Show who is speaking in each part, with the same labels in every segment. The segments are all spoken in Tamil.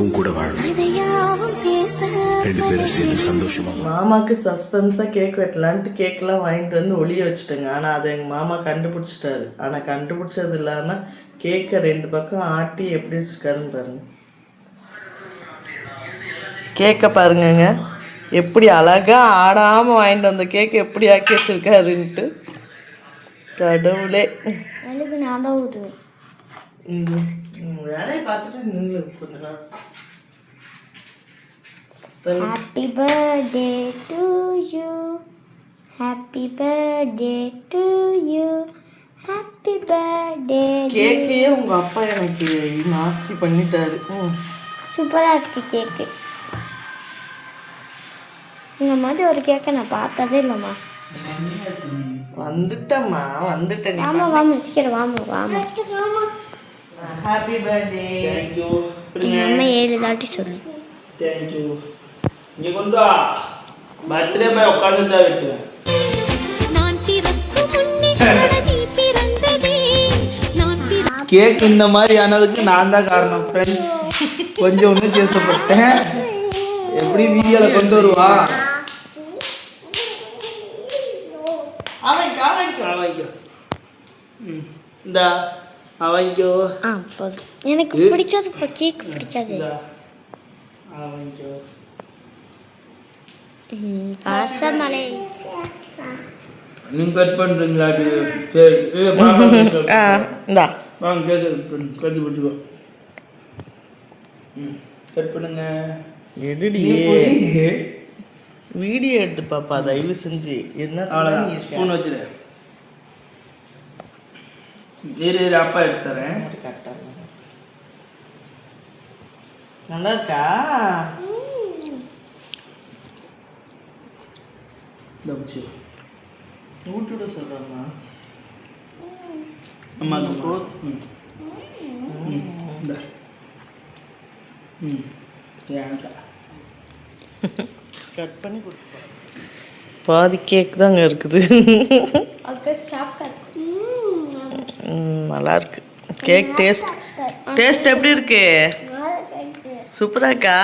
Speaker 1: உன் கூட ரெண்டு பேரும் சேர்ந்து சந்தோஷமா.
Speaker 2: மாமாக்கு சஸ்பென்ஸாக கேக் வெட்டலான்ட்டு கேக்கெலாம் வாங்கிட்டு வந்து ஒளிய வச்சுட்டேங்க. ஆனால் அதை எங்கள் மாமா கண்டுபிடிச்சிட்டாரு. ஆனால் கண்டுபிடிச்சது இல்லாமல் கேக்கை ரெண்டு பக்கம் ஆட்டி எப்படி வச்சுருக்காருன்னு பாருங்க. கேக்கை பாருங்கங்க. எப்படி அழகாக ஆடாமல் வாங்கிட்டு வந்த கேக்கை எப்படி ஆக்கி வச்சிருக்காருன்ட்டு. கடவுளே.
Speaker 3: நான் தான் ஊற்றுவேன்
Speaker 2: வேலையை பார்த்துட்டு நீங்களும் கொஞ்ச நேரம்
Speaker 3: happy birthday to you happy birthday to you happy birthday
Speaker 2: கேக்கையே உங்கள் அப்பா எனக்கு நாஸ்தி பண்ணிட்டாரு. ம்
Speaker 3: சூப்பராக இருக்கு கேக்கு. இந்த மாதிரி ஒரு கேக்கை நான் பார்த்ததே இல்லைம்மா.
Speaker 2: வந்துட்டம்மா வந்துட்டேன் நீ.
Speaker 3: வாமா வாமா சீக்கிரம் வாமா வாமா
Speaker 2: ஹாப்பி பர்த்டே
Speaker 4: தேங்க்யூ
Speaker 3: எங்கள் அம்மா ஏழு தாட்டி சொல்லு.
Speaker 4: தேங்க்யூ இங்கே கொண்டு வா. பர்த்டே போய் உட்காந்து தான் வெட்டுவேன்
Speaker 5: நான் பிறக்கும் முன்னே நீ பிறந்ததே. நான் பிற
Speaker 4: கேக் இந்த மாதிரி ஆனதுக்கு நான் தான் காரணம் ஃப்ரெண்ட்ஸ் கொஞ்சம் ஒன்றும் பேசப்பட்டேன் எப்படி வீடியோவில் கொண்டு வருவா?
Speaker 2: அவன் அவன்
Speaker 4: ம். இந்தா. வாங்கிக்கோ
Speaker 3: ஆ போதும். எனக்கு பிடிக்காது இப்போ கேக் பிடிக்காது. ம், பாசமலை
Speaker 4: நீங்கள் கட் பண்ணுறீங்களா அது சரி ஏ
Speaker 2: ஆ இந்தா.
Speaker 4: வாங்க கேக் கட் பண்ணு. கட்டி பிடிச்சிக்கோ. ம் கட் பண்ணுங்க.
Speaker 2: எடுடி வீடியோ எடுத்து பாப்பா தயவு செஞ்சு. என்ன
Speaker 4: அவ்வளோதான் ஸ்பூன் வச்சிரு. இரு இரு அப்பா எடுத்து தரேன்.
Speaker 2: நல்லா இருக்கா
Speaker 4: இந்த பிடிச்சி
Speaker 2: ஊட்டி விட சொல்றாமா
Speaker 4: அம்மா போ ம். ம் இந்த. ம்
Speaker 2: கட் பண்ணி கொடுப்பா பாதி கேக் தாங்க இருக்குது. ம், நல்லா இருக்கு கேக் டேஸ்ட் டேஸ்ட் எப்படி இருக்கு? சூப்பரா இருக்கா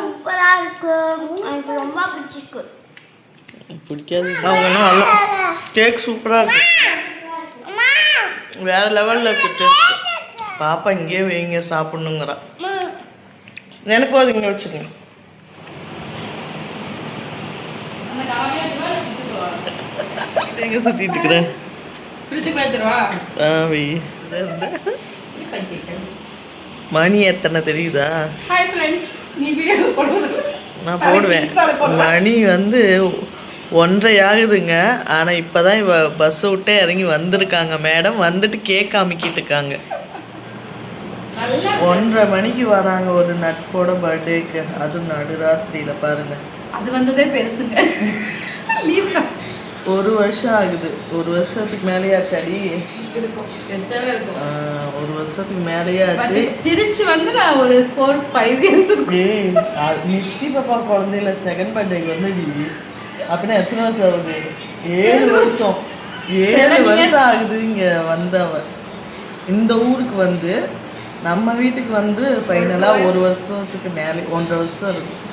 Speaker 3: சூப்பராக இருக்கு எனக்கு ரொம்ப பிடிச்சிருக்கு.
Speaker 2: பிடிக்காது. அவங்க நல்லா கேக் சூப்பரா இருக்கு வேற லெவல்ல இருக்கு டேஸ்ட் பாப்பா இங்கேயே வைங்க சாப்பிடணுங்கிறா. எனக்கு இங்கே வச்சுக்கோங்க. எங்க சுத்திட்டு இருக்கிறேன் மணி எத்தனை தெரியுதா? நான் போடுவேன். மணி வந்து ஒன்றரை ஆகுதுங்க. ஆனால் இப்போ தான் இவ பஸ்ஸை விட்டே இறங்கி வந்திருக்காங்க. மேடம் வந்துட்டு கேக் காமிக்கிட்டு இருக்காங்க. ஒன்றரை மணிக்கு வராங்க. ஒரு நட்போட பர்த்டேக்கு அதுவும் நடுராத்திரியில் பாருங்க.
Speaker 6: அது வந்ததே பெருசுங்க. லீவ்
Speaker 2: ஒரு வருஷம் ஆகுது. ஒரு வருஷத்துக்கு மேலேயாச்சாடி
Speaker 6: இருக்கும். பெருசாவே இருக்கும்?
Speaker 2: ஆ, ஒரு வருஷத்துக்கு மேலேயே ஆச்சு.
Speaker 6: திருச்சி வந்து நான் ஒரு ஃபோர் ஃபைவ் இயர்ஸ்
Speaker 2: நித்தி பாப்பா குழந்தையில செகண்ட் பர்த்டேக்கு வந்து அப்படின்னா எத்தனை வருஷம் ஆகுது? ஏழு வருஷம். ஏழு வருஷம் ஆகுது இங்க வந்தவ. இந்த ஊருக்கு வந்து நம்ம வீட்டுக்கு வந்து ஃபைனலாக ஒரு வருஷத்துக்கு மேலே ஒன்றரை வருஷம் இருக்கும்.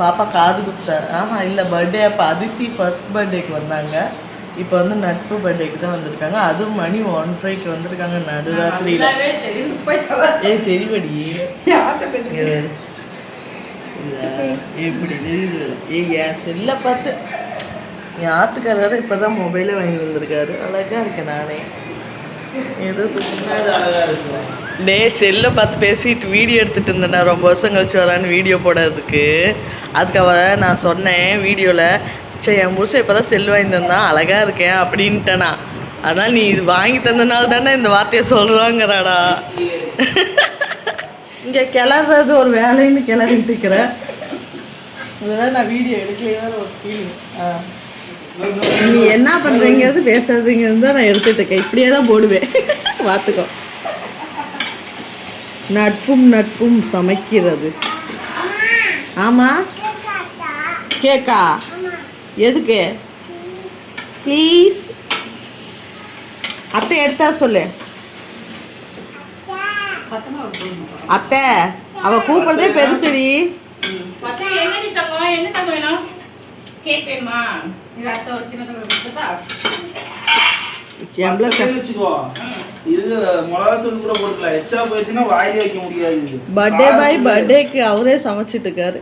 Speaker 2: பாப்பா காது குத்த. ஆஹா இல்லை பர்த்டே அப்போ அதித்தி ஃபர்ஸ்ட் பர்த்டேக்கு வந்தாங்க. இப்போ வந்து நட்பு பர்த்டேக்கு தான் வந்திருக்காங்க. அதுவும் மணி ஒன்றரைக்கு வந்திருக்காங்க நடுராத்திரியில். ஏய் தெரிவடி இப்படி தெரியுது. ஏய் என் செல்லை பார்த்து என் ஆத்துக்காரர் இப்போ தான் மொபைலே வாங்கி வந்திருக்காரு. அழகா இருக்கேன் நானே. ஏதோ டே செல்லை பார்த்து பேசிட்டு வீடியோ எடுத்துட்டு இருந்தேன் ரொம்ப வருஷம் கழிச்சு வரான்னு வீடியோ போடுறதுக்கு. அதுக்காக நான் சொன்னேன் வீடியோவில் சரி என் புருஷன் இப்போ தான் செல் வாங்கி தந்தான் அழகாக இருக்கேன் அப்படின்ட்டேனா. அதனால் நீ இது வாங்கி தந்தனால தானே இந்த வார்த்தையை சொல்கிறாங்கிறாடா இங்கே கிளறது ஒரு வேலைன்னு கிளறிட்டு இருக்கிறேன் இதெல்லாம் நான் வீடியோ எடுக்கலையே ஒரு ஃபீலிங் ஆ. நீ என்ன பண்ணுறீங்கிறது பேசுறதுங்கிறது தான் நான் எடுத்துகிட்டு இருக்கேன். இப்படியே தான் போடுவேன். பார்த்துக்கோ நட்பும் நட்பும் சமைக்கிறது. ஆமா? கேக்கா? எதுக்கு? ப்ளீஸ் அத்தை எடுத்தா சொல்லு. அத்தை அவ கூப்பிடுறதே பெருசுடி.
Speaker 6: தங்கம்? என்ன தங்கம் வேணும்? கேக்
Speaker 2: பர்த்டே பாய் பர்த்டேக்கு அவரே சமைச்சிட்டு இருக்காரு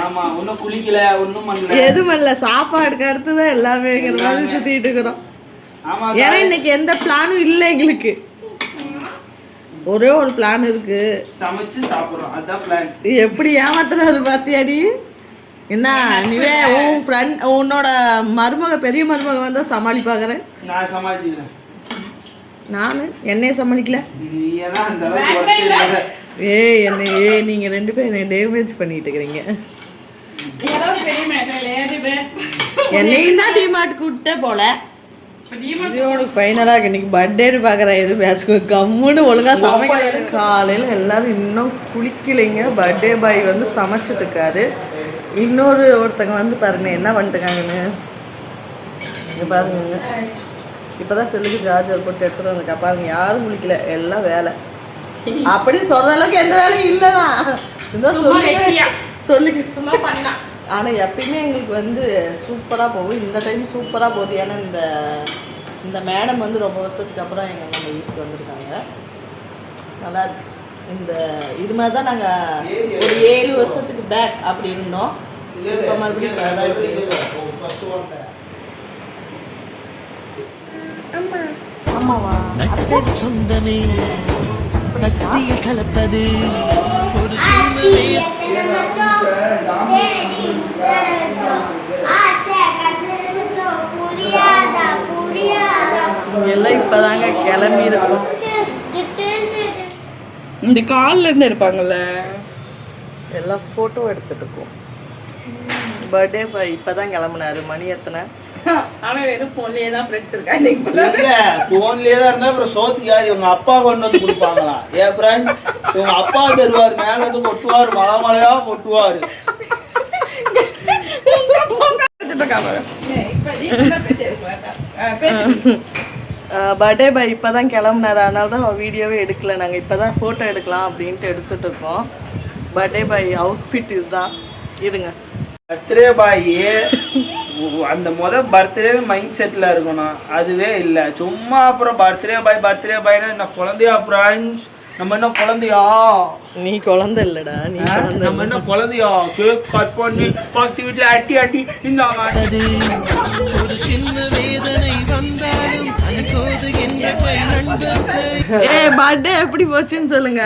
Speaker 4: ஆமா ஒன்னும் குளிக்கல ஒன்னும் பண்ணல
Speaker 2: எதுவும் இல்ல சாப்பாடுக்கு அடுத்து தான் எல்லாமேங்கிற மாதிரி சுத்திட்டு இருக்கிறோம்
Speaker 4: ஆமா
Speaker 2: ஏன்னா இன்னைக்கு எந்த பிளானும் இல்லை எங்களுக்கு ஒரே ஒரு பிளான் இருக்கு
Speaker 4: சமைச்சு சாப்பிடுறோம் அதான் பிளான்
Speaker 2: எப்படி ஏமாத்துறாரு பாத்தியாடி என்ன நீவே உன் ஃப்ரெண்ட் உன்னோட மருமக பெரிய மருமக வந்தா சமாளிப்பாக்குறேன்?
Speaker 4: நான் சமாளிச்சுக்கிறேன்.
Speaker 2: நானு? என்னைய சமாளிக்கல? ஏய் என்னை ஏய் நீங்க ரெண்டு பேரும் என்னை டேமேஜ் பண்ணிட்டு இருக்கிறீங்க. என்னையும் தான் டிமார்ட் கூப்பிட்டே போல. இதோட ஃபைனலாக இன்னைக்கு பர்த்டேன்னு பார்க்குறேன் எதுவும் பேசுக கம்முன்னு ஒழுங்கா சமைக்கல. காலையில் எல்லாரும் இன்னும் குளிக்கலைங்க. பர்த்டே பாய் வந்து சமைச்சிட்டு இருக்காரு. இன்னொரு ஒருத்தங்க வந்து பாருங்க என்ன பண்ணிட்டுருக்காங்கன்னு. இங்கே பாருங்க. இப்போ தான் செல்லுக்கு சார்ஜர் போட்டு எடுத்துகிட்டு வந்திருக்கா. பாருங்க யாரும் குளிக்கல எல்லாம் வேலை. அப்படி சொல்கிற அளவுக்கு எந்த வேலையும் இல்லை தான் இருந்தால் சொல்லி சொல்லி
Speaker 6: சும்மா பண்ணா.
Speaker 2: ஆனால் எப்பயுமே எங்களுக்கு வந்து சூப்பராக போகும் இந்த டைம் சூப்பராக போகுது. ஏன்னா இந்த இந்த மேடம் வந்து ரொம்ப வருஷத்துக்கு அப்புறம் எங்கள் நம்ம வீட்டுக்கு வந்திருக்காங்க. நல்லா இருக்கு. இந்த இது மாதிரி தான் நாங்கள் ஒரு ஏழு வருஷத்துக்கு பேக் அப்படி இருந்தோம். இப்போ மறுபடியும். ஆமாவா
Speaker 7: சொந்தமே பஸ்தியில் கலப்பது. ஒரு
Speaker 2: எல்லாம் இப்போதாங்க கிளம்பி இருக்கோம்.
Speaker 6: இந்த கால்ல இருந்து இருப்பாங்கல்ல
Speaker 2: எல்லாம் ஃபோட்டோ எடுத்துட்டு இருக்கோம் பர்த்டே பாய் இப்போ தான் கிளம்புனாரு. மணி எத்தனை?
Speaker 6: அவன் வெறும் போன்லயே தான் ஃப்ரெண்ட்ஸ் இருக்கா இன்னைக்கு full ஆ.
Speaker 4: இல்ல தான் இருந்தா அப்புறம் சோத்துக்கு யார்? இவங்க அப்பா கொண்டு வந்து கொடுப்பாங்களா? ஏன் ஃப்ரெண்ட்ஸ் இவங்க அப்பா தருவார். மேல வந்து கொட்டுவார். மலை மலையா கொட்டுவாரு.
Speaker 6: இப்ப
Speaker 2: பர்த்டே பாய் இப்போ தான் கிளம்புனாரு. அதனால தான் வீடியோவே எடுக்கல. நாங்கள் இப்போ தான் ஃபோட்டோ எடுக்கலாம் அப்படின்ட்டு எடுத்துட்டு இருக்கோம் பர்த்டே பாய் அவுட்ஃபிட் இதுதான். இருங்க.
Speaker 4: பர்த்டே பாய் அந்த முத பர்த்டே மைண்ட் செட்ல இருக்கணும். அதுவே இல்ல. சும்மா அப்புறம் பர்த்டே பாய் பர்த்டே பாய்னா என்ன குழந்தையா ஃப்ரெண்ட்ஸ் நம்ம என்ன குழந்தையா?
Speaker 2: நீ குழந்தை இல்லடா. நீ
Speaker 4: நம்ம என்ன குழந்தையா? கேக் கட் பண்ணி பக்கத்து வீட்டுல அட்டி அட்டி இந்த
Speaker 2: பர்த்டே எப்படி போச்சுன்னு சொல்லுங்க.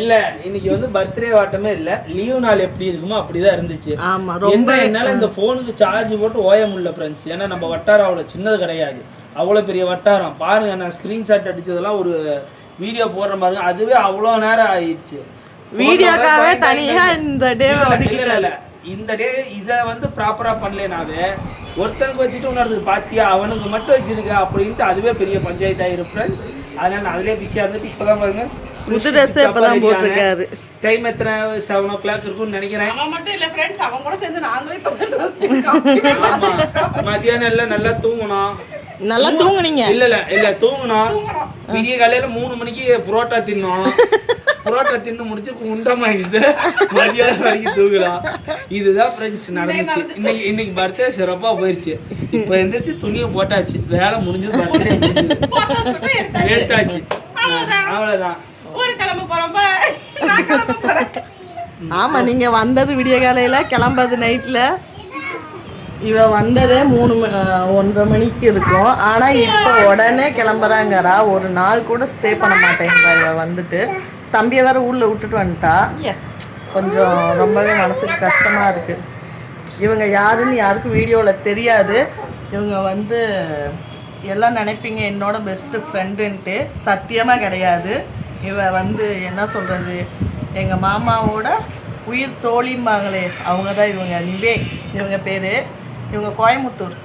Speaker 4: இல்ல இன்னைக்கு வந்து பர்த்டே வாட்டமே இல்ல. லீவ் நாள் எப்படி இருக்குமோ அப்படிதான் இருந்துச்சு.
Speaker 2: ஆமா ரொம்ப
Speaker 4: என்னால இந்த போனுக்கு சார்ஜ் போட்டு ஓய முடியல ஃப்ரெண்ட்ஸ் ஏன்னா நம்ம வட்டாரம் அவ்வளவு சின்னது கிடையாது. அவ்வளவு பெரிய வட்டாரம். பாருங்க நான் ஸ்கிரீன்ஷாட் அடிச்சதெல்லாம் ஒரு வீடியோ போடுற பாருங்க அதுவே அவ்வளோ நேரம் ஆயிடுச்சு.
Speaker 2: வீடியோக்காகவே தனியா இந்த டே.
Speaker 4: இந்த டே இத வந்து ப்ராப்பரா பண்ணலேனாவே ஒருத்தனுக்கு வச்சுட்டு இன்னொருத்தருக்கு பாத்தியா? அவனுக்கு மட்டும் வச்சிருக்க அப்படின்ட்டு அதுவே பெரிய பஞ்சாயத்து ஆயிரும் ஃப்ரெண்ட்ஸ் அதனால நான் அதுலயே பிஸியா இருந்துட்டு இப்பதான் பாருங்க.
Speaker 2: புது ட்ரெஸ் இப்பதான் போட்டிருக்காரு.
Speaker 4: டைம் எத்தனை? செவன் ஓ கிளாக் இருக்கும்னு நினைக்கிறேன்.
Speaker 6: அவன் மட்டும் இல்ல ஃப்ரெண்ட்ஸ் அவன் கூட சேர்ந்து நாங்களே இப்ப
Speaker 4: மத்தியானம் எல்லாம் நல்லா தூங்கணும்
Speaker 2: நல்லா தூங்குனீங்க?
Speaker 4: இல்ல இல்ல இல்ல தூங்கணும் விடிய காலையில மூணு மணிக்கு புரோட்டா தின்னோம். புரோட்டா தின்னு முடிச்சு உண்டமாயிடுது மதியானம் வரைக்கும் தூங்கலாம். இதுதான் ஃப்ரெண்ட்ஸ் நடந்துச்சு. இன்னைக்கு இன்னைக்கு பர்த்டே சிறப்பா போயிருச்சு. இப்போ எந்திரிச்சு துணியை போட்டாச்சு. வேலை முடிஞ்சது பர்த்டே
Speaker 6: எடுத்தாச்சு.
Speaker 4: அவ்வளவுதான்.
Speaker 6: ஊரு கிளம்ப போறேன்.
Speaker 2: ஆமா நீங்க வந்தது விடிய காலையில கிளம்புறது நைட்ல இவ வந்ததே மூணு ஒன்றரை மணிக்கு இருக்கும். ஆனா இப்போ உடனே கிளம்புறாங்கறா ஒரு நாள் கூட ஸ்டே பண்ண மாட்டேங்கிறா இவ வந்துட்டு. தம்பியை வேற ஊர்ல விட்டுட்டு வந்துட்டா. கொஞ்சம் ரொம்பவே மனசுக்கு கஷ்டமா இருக்கு. இவங்க யாருன்னு யாருக்கும் வீடியோவில் தெரியாது. இவங்க வந்து எல்லாம் நினைப்பீங்க என்னோட பெஸ்ட் ஃப்ரெண்டுன்ட்டு சத்தியமாக கிடையாது. இவ வந்து என்ன சொல்கிறது எங்கள் மாமாவோட உயிர் தோழிம்பாங்களே அவங்க தான் இவங்க நிவே இவங்க பேர். இவங்க கோயம்புத்தூர்.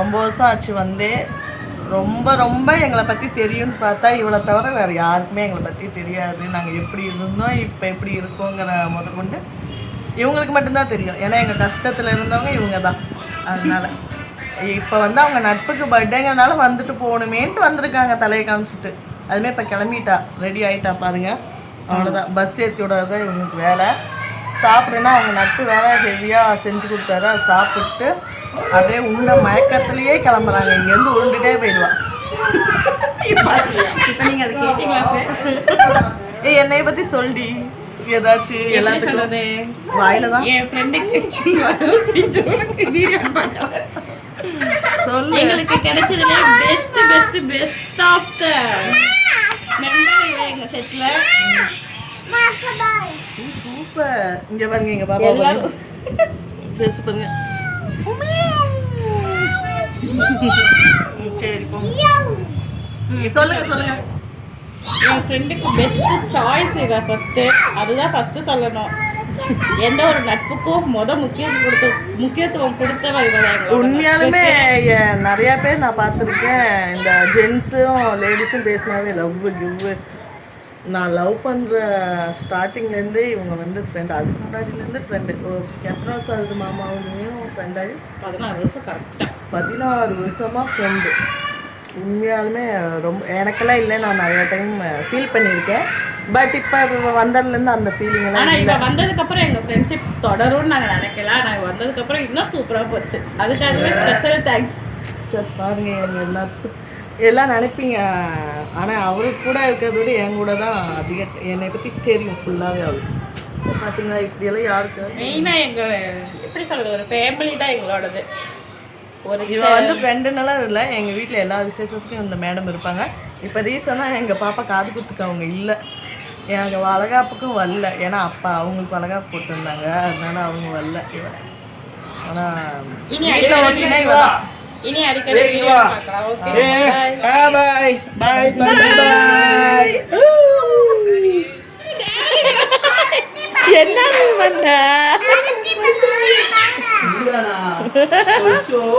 Speaker 2: ரொம்ப வருஷம் ஆச்சு வந்து. ரொம்ப ரொம்ப எங்களை பற்றி தெரியும்னு பார்த்தா இவளை தவிர வேறு யாருக்குமே எங்களை பற்றி தெரியாது. நாங்கள் எப்படி இருந்தோம் இப்போ எப்படி இருக்கோங்கிற முதற்கொண்டு இவங்களுக்கு மட்டும்தான் தெரியும். ஏன்னா எங்கள் கஷ்டத்தில் இருந்தவங்க இவங்க தான். அதனால் இப்போ வந்து அவங்க நட்புக்கு பர்த்டேங்கிறனால வந்துட்டு போகணுமேன்ட்டு வந்திருக்காங்க தலையை காமிச்சிட்டு. அதுமாதிரி இப்போ கிளம்பிட்டா ரெடி ஆகிட்டா பாருங்க. அவ்வளோதான் பஸ் ஏற்றி விடாத இவங்களுக்கு வேலை. சாப்பிடுன்னா அவங்க நட்பு வேலை ஹெவியாக செஞ்சு கொடுத்தாரு. சாப்பிட்டு அப்படியே உண்ட மயக்கத்துலேயே கிளம்புறாங்க. இங்கேருந்து உருண்டுட்டே போயிடுவா.
Speaker 6: இப்போ அதை கேட்டீங்களா?
Speaker 2: ஏய் என்னைய பற்றி சொல்டி. ஏதாச்சும் எல்லாத்துக்கும்? வாயில தான்
Speaker 6: என் ஃப்ரெண்டுக்கு வீடியோ
Speaker 2: சொல்லு.
Speaker 6: எங்களுக்கு கிடைச்சதுல best best best of the எங்க செட்ல
Speaker 2: சூப்பர். இங்க பாருங்க எங்க பாப்பா பேசு பாருங்க. ம், சரி போ ம், சொல்லுங்க சொல்லுங்க.
Speaker 6: என் ஃப்ரெண்டுக்கு பெஸ்ட் சாய்ஸ் இவ ஃபர்ஸ்ட் அதுதான் ஃபர்ஸ்ட் சொல்லணும். எந்த ஒரு நட்புக்கும் முத முக்கியம் கொடுத்து முக்கியத்துவம் கொடுத்தவ
Speaker 2: உண்மையாலுமே நிறைய பேர் நான் பார்த்துருக்கேன். இந்த ஜென்ஸும் லேடிஸும் பேசினாவே லவ் கிவ் நான் லவ் பண்ணுற ஸ்டார்டிங்லேருந்தே இவங்க வந்து ஃப்ரெண்ட் அதுக்கு முன்னாடிலேருந்து ஃப்ரெண்டு எத்தனை வருஷம் ஆகுது ஃப்ரெண்டாகி
Speaker 6: பதினாறு வருஷம் கரெக்டா
Speaker 2: பதினாறு வருஷமாக ஃப்ரெண்டு உண்மையாலுமே ரொம்ப எனக்கெல்லாம் இல்லை நான் நிறைய டைம் ஃபீல் பண்ணியிருக்கேன். பட் இப்போ வந்ததுலேருந்து அந்த ஃபீலிங் எல்லாம்
Speaker 6: இவ
Speaker 2: இல்லை.
Speaker 6: வந்ததுக்கு அப்புறம் எங்க ஃப்ரெண்ட்ஷிப் தொடரும்னு நாங்க நினைக்கல. ஆனா இவ வந்ததுக்கு அப்புறம் இன்னும் சூப்பரா போச்சு. அதுக்காகவே ஸ்பெஷல் தேங்க்ஸ்
Speaker 2: சரி பாருங்க எங்க எல்லாத்துக்கும் எல்லாம் நினைப்பீங்க. ஆனால் அவரு கூட இருக்கிறத விட என் கூட தான் அதிக என்னை பற்றி தெரியும் ஃபுல்லாகவே அவருக்கு சரி பார்த்தீங்களா இப்படியெல்லாம் யாருக்கு?
Speaker 6: மெயினா எங்க எப்படி சொல்றது ஒரு ஃபேமிலி தான் எங்களோடது. ஒரு
Speaker 2: இவன் வந்து ஃப்ரெண்டுன்னெல்லாம் இல்லை எங்கள் வீட்டில் எல்லா விசேஷத்துக்கும் இந்த மேடம் இருப்பாங்க. இப்போ ரீசனாக எங்கள் பாப்பா காது குத்துக்கு அவங்க இல்லை. எங்கள் வளகாப்புக்கும் வரல. ஏன்னா அப்பா அவங்களுக்கு வளகாப்பு போட்டிருந்தாங்க. அதனால அவங்க வரல. இவன் ஆனால்
Speaker 6: இனி அடிக்கடி
Speaker 2: ஓட்டினா இவ தான்
Speaker 6: இனி அடிக்கடி
Speaker 4: ஏய்,
Speaker 6: video
Speaker 4: வா.
Speaker 6: பார்க்கலாம் ஓகே
Speaker 4: பாய் பாய் பாய் பாய்
Speaker 2: என்ன நீ பண்ண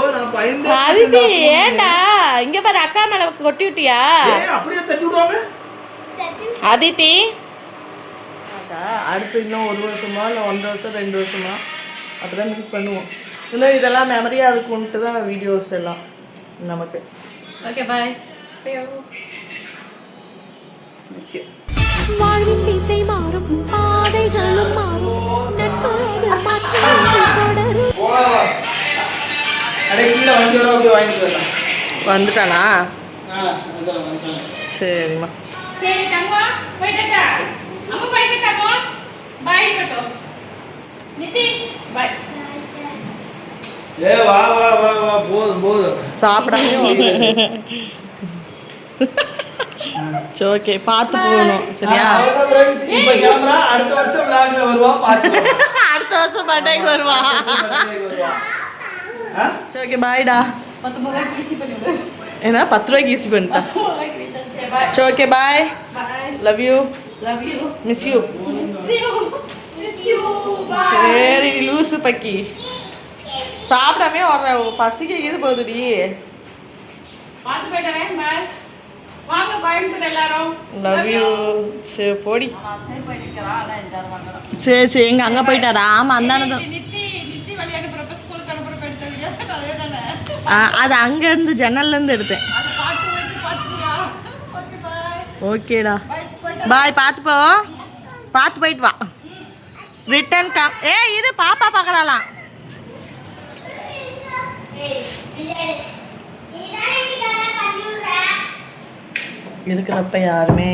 Speaker 4: நான் பயந்து
Speaker 2: அதிதி ஏண்டா இங்க பாரு அக்கா மேல கொட்டி விட்டியா அதித்தி அடுத்து இன்னும் ஒரு வருஷமா இல்லை ஒன்றரை வருஷம் ரெண்டு வருஷமா அப்படிதான் மீட் பண்ணுவோம். இன்னும் இதெல்லாம் மெமரியாக இருக்கும்ன்ட்டு தான் வீடியோஸ் எல்லாம் நமக்கு.
Speaker 6: ஓகே பாய்
Speaker 5: வாழ்வின் திசை மாறும் பாதைகளும் மாறும்.
Speaker 2: வந்துட்டானா? சரிம்மா.
Speaker 6: சரி தங்கம் போயிட்டா அம்மா போயிட்டு தங்கம் பாய் கட்டோ நித்தி பாய்
Speaker 4: ஏ வா வா வா வா போதும் போதும்.
Speaker 2: சாப்பிடாம ஓகே பார்த்து போகணும் சரியா.
Speaker 4: இப்ப கிளம்புறா அடுத்த வருஷம் விழாக்குல வருவா பார்த்து
Speaker 2: அடுத்த வருஷம் பர்த்டேக்கு வருவா. ஓகே பாய்டா ஏன்னா பத்து ரூபாய்க்கு ஈஸி
Speaker 6: ரீசார்ஜ் சரி
Speaker 2: okay bye love you
Speaker 6: love you
Speaker 2: miss you சரி லூசு பக்கி. சாப்பிடாமே வர்ற பசிக்கு இது போகுதுடி.
Speaker 6: பார்த்து போயிட்டேன் பாய். வாங்க கோயம்புத்தூர் எல்லாரும்.
Speaker 2: லவ் யூ சரி போடி.
Speaker 6: சரி
Speaker 2: சரி எங்க அங்க போயிட்டாரா? ஆமா அந்தானது
Speaker 6: அதே
Speaker 2: அங்க இருந்து ஜன்னல்ல இருந்து எடுத்தேன். ஓகேடா. பாய் பார்த்து போ. பார்த்து போயிட்டு வா. ரிட்டர்ன் கம் ஏ இது பாப்பா பார்க்கறாளாம் இருக்கிறப்ப யாருமே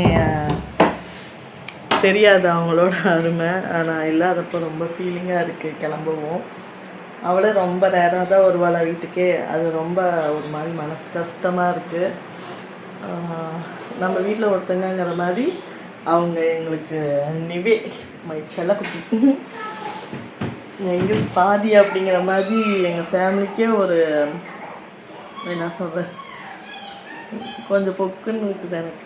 Speaker 2: தெரியாது அவங்களோட அருமை. ஆனால் இல்லாதப்போ ரொம்ப ஃபீலிங்காக இருக்குது கிளம்புவோம். அவளே ரொம்ப ரேராக தான் வருவாள் வீட்டுக்கே. அது ரொம்ப ஒரு மாதிரி மனசு கஷ்டமாக இருக்குது நம்ம வீட்டில் ஒருத்தங்கங்கிற மாதிரி அவங்க எங்களுக்கு நிவே மை செல்லக்குட்டி. எங்களுக்கு பாதி அப்படிங்கிற மாதிரி எங்கள் ஃபேமிலிக்கே ஒரு என்ன சொல்கிறேன் கொஞ்சம் பொக்குன்னு இருக்குது எனக்கு.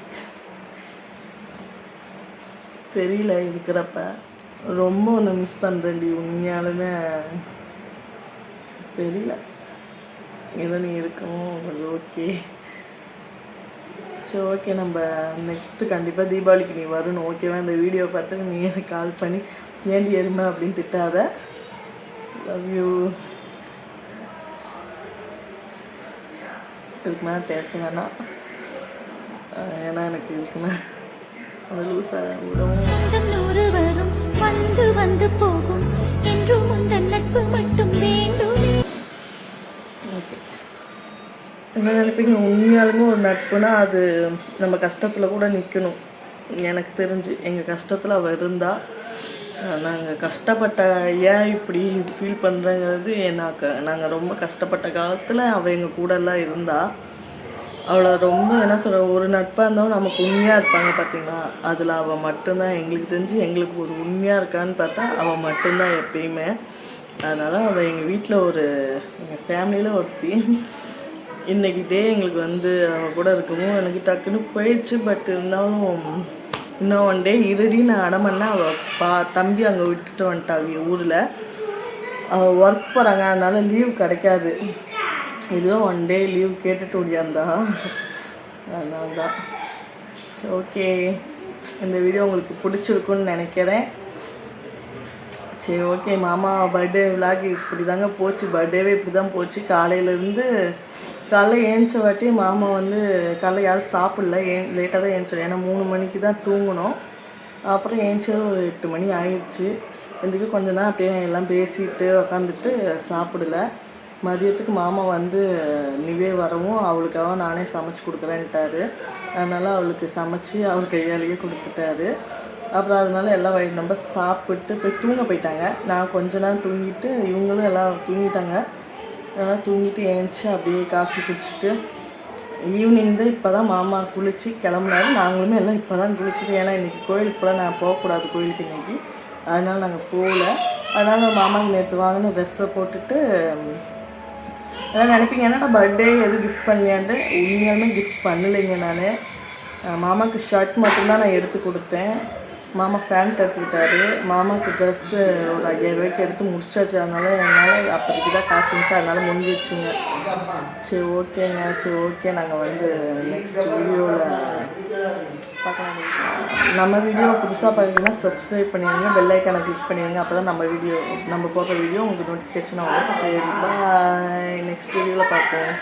Speaker 2: தெரியல இருக்கிறப்ப. ரொம்ப ஒன்று மிஸ் பண்ணுறேன்டி உண்மையாலுமே. தெரியல. ஏதோ நீ இருக்கவும் ஓகே சரி ஓகே நம்ம நெக்ஸ்ட்டு கண்டிப்பாக தீபாவளிக்கு நீ வரணும். ஓகேவா இந்த வீடியோ பார்த்து நீ எனக்கு கால் பண்ணி ஏண்டி எருமை அப்படின்னு திட்டாத? லவ் யூ இதுக்கு மேலே பேச வேணாம். ஏன்னா எனக்கு இருக்குன்னா அது லூஸாக விடவும்
Speaker 5: வந்து வந்து போகும். என்றும் உந்தன் நட்பு மட்டும் வேண்டுமே.
Speaker 2: ஓகே என்ன நினைப்பீங்க? உண்மையாலுமே ஒரு நட்புனா அது நம்ம கஷ்டத்தில் கூட நிற்கணும் எனக்கு தெரிஞ்சு எங்கள் கஷ்டத்தில் அவள் இருந்தால் நாங்கள் கஷ்டப்பட்ட ஏன் இப்படி ஃபீல் பண்ணுறேங்கிறது எனக்கு நாங்கள் ரொம்ப கஷ்டப்பட்ட காலத்தில் அவள் எங்கள் கூடலாம் இருந்தா அவளை ரொம்ப என்ன சொல்ற ஒரு நட்பாக இருந்தாலும் நமக்கு உண்மையாக இருப்பாங்க பார்த்தீங்களா அதில் அவள் மட்டும்தான் எங்களுக்கு தெரிஞ்சு எங்களுக்கு ஒரு உண்மையாக இருக்கான்னு பார்த்தா அவள் மட்டும்தான் எப்பயுமே. அதனால் அவள் எங்கள் வீட்டில் ஒரு எங்கள் ஃபேமிலியில் ஒருத்தி. இன்னைக்கிட்டே எங்களுக்கு வந்து அவள் கூட இருக்கவும் எனக்கு டக்குன்னு போயிடுச்சு பட் இருந்தாலும் இன்னும் ஒன் டே இருடி நான் அடமன்னா அவள் பா தம்பி அங்கே விட்டுட்டு வந்துட்டா அவங்க ஊரில். அவள் ஒர்க் போகிறாங்க அதனால் லீவ் கிடைக்காது. இதுவும் ஒன் டே லீவ் கேட்டுட்டு ஓடியாந்தா. அதனால தான் சரி ஓகே இந்த வீடியோ உங்களுக்கு பிடிச்சிருக்குன்னு நினைக்கிறேன். சரி ஓகே மாமா பர்த்டே விழாக்கு இப்படி தாங்க போச்சு. பர்த்டேவே இப்படி தான் போச்சு. காலையிலேருந்து காலைல ஏஞ்ச வாட்டி மாமா வந்து காலைல யாரும் சாப்பிடல ஏன் லேட்டாக தான் ஏஞ்சோம் ஏன்னா மூணு மணிக்கு தான் தூங்கினோம் அப்புறம் ஏஞ்சது ஒரு எட்டு மணி ஆயிடுச்சு. இதுக்கு கொஞ்ச நேரம் அப்படியே எல்லாம் பேசிட்டு உக்காந்துட்டு சாப்பிடல. மதியத்துக்கு மாமா வந்து நிவே வரவும் அவளுக்காக நானே சமைச்சு கொடுக்குறேன்ட்டாரு. அதனால் அவளுக்கு சமைச்சு அவர் கையாலேயே கொடுத்துட்டாரு. அப்புறம் அதனால எல்லாம் வயிறு நம்ம சாப்பிட்டு போய் தூங்க போயிட்டாங்க. நான் கொஞ்ச நேரம் தூங்கிட்டு இவங்களும் எல்லாம் தூங்கிட்டாங்க. அதெல்லாம் தூங்கிட்டு ஏஞ்சி அப்படியே காஃபி குடிச்சிட்டு ஈவினிங் தான் இப்போ தான் மாமா குளித்து கிளம்புனாரு. நாங்களுமே எல்லாம் இப்போ தான் குளிச்சுட்டு ஏன்னா இன்றைக்கி கோயிலுக்கு போல நான் போகக்கூடாது கோயிலுக்கு இன்றைக்கி அதனால் நாங்கள் போகல அதனால் மாமாவுக்கு நேற்று வாங்கின ட்ரெஸ்ஸை போட்டுட்டு எல்லாம் நினைப்பீங்க என்னடா பர்த்டே எதுவும் கிஃப்ட் பண்ணலையான்ட்டு. உண்மையாலுமே கிஃப்ட் பண்ணலைங்க நான். மாமாவுக்கு ஷர்ட் மட்டும்தான் நான் எடுத்து கொடுத்தேன். மாமா ஃபேண்ட் எடுத்துக்கிட்டாரு மாமாவுக்கு ட்ரெஸ்ஸு ஒரு ஐயாயிரம் ரூபாய்க்கு எடுத்து முடிச்சாச்சு. அதனால என்னால் அப்போதைக்கு தான் காசு இருந்துச்சு. அதனால் முடிஞ்சிடுச்சுங்க சரி ஓகேங்க. சரி ஓகே. நாங்கள் வந்து நெக்ஸ்ட் வீடியோவில் பார்க்கலாம். நம்ம வீடியோ புதுசாக பார்க்குறீங்கன்னா சப்ஸ்கிரைப் பண்ணிடுங்க. பெல்லைக்கான கிளிக் பண்ணிடுங்க. அப்போ தான் நம்ம வீடியோ நம்ம போடுற வீடியோ உங்களுக்கு நோட்டிஃபிகேஷனாக வரும். சரி பாய் நெக்ஸ்ட் வீடியோவில் பார்ப்போம்.